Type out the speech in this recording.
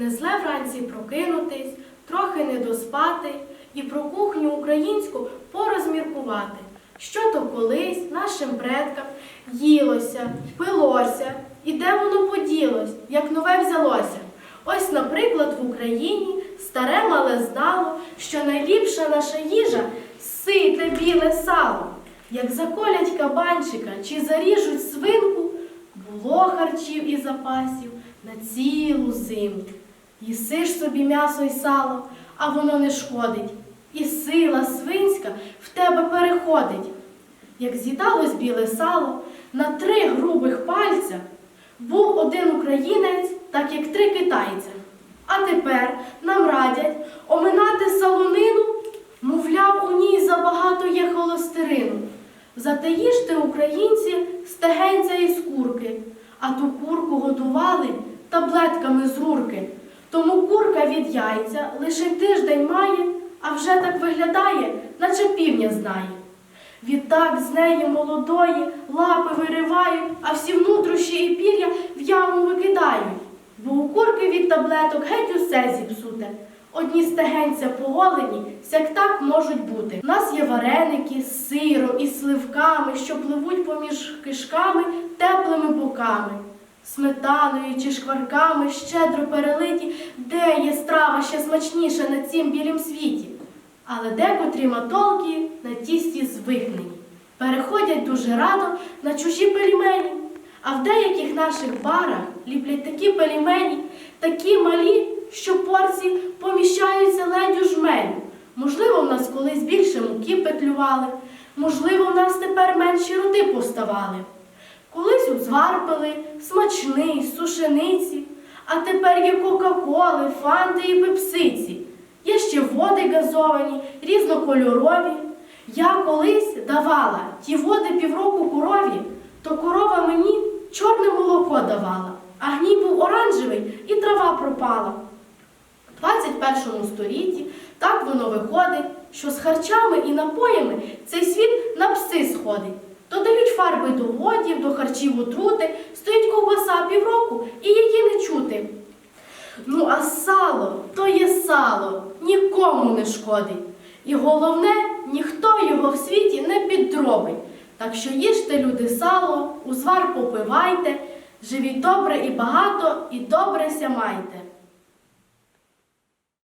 Не зле вранці прокинутись, трохи не доспати і про кухню українську порозміркувати. Що то колись нашим предкам їлося, пилося, і де воно поділось, як нове взялося. Ось, наприклад, в Україні старе мале знало, що найліпша наша їжа сите біле сало. Як заколять кабанчика чи заріжуть свинку, було харчів і запасів на цілу зиму. Їси ж собі м'ясо й сало, а воно не шкодить. І сила свинська в тебе переходить. Як з'їдалось біле сало на три грубих пальця, був один українець, так як три китайця. А тепер нам радять оминати солонину, мовляв, у ній забагато є холостерину. Зате їжте українці стегенця і скурки, а ту курку годували таблетками з рурки. Тому курка від яйця лише тиждень має, а вже так виглядає, наче півня знає. Відтак з неї молодої лапи виривають, а всі внутрішні і пір'я в яму викидають. Бо у курки від таблеток геть усе зіпсуте. Одні стегенця поголені, сяк так можуть бути. У нас є вареники з сиром і сливками, що пливуть поміж кишками теплими боками. Сметаною чи шкварками щедро перелиті, де є страва ще смачніша на цім білім світі. Але декотрі матолки на тісті звикнені, переходять дуже радо на чужі пельмені. А в деяких наших барах ліплять такі пельмені, такі малі, що порції поміщаються ледь у жменю. Можливо, в нас колись більше муки петлювали, можливо, в нас тепер менші роти поставали. Узвар пили, смачний, сушениці, а тепер є кока-коли, фанти і пепсиці. Є ще води газовані, різнокольорові. Я колись давала ті води півроку корові, то корова мені чорне молоко давала, а гній був оранжевий і трава пропала. У 21 столітті так воно виходить, що з харчами і напоями цей світ на пси сходить. Фарби до водів, до харчів отрути, стоїть ковбаса півроку і її не чути. Ну, а сало то є сало, нікому не шкодить. І головне, ніхто його в світі не підробить. Так що їжте, люди, сало, узвар попивайте, живіть добре і багато, і добре ся майте.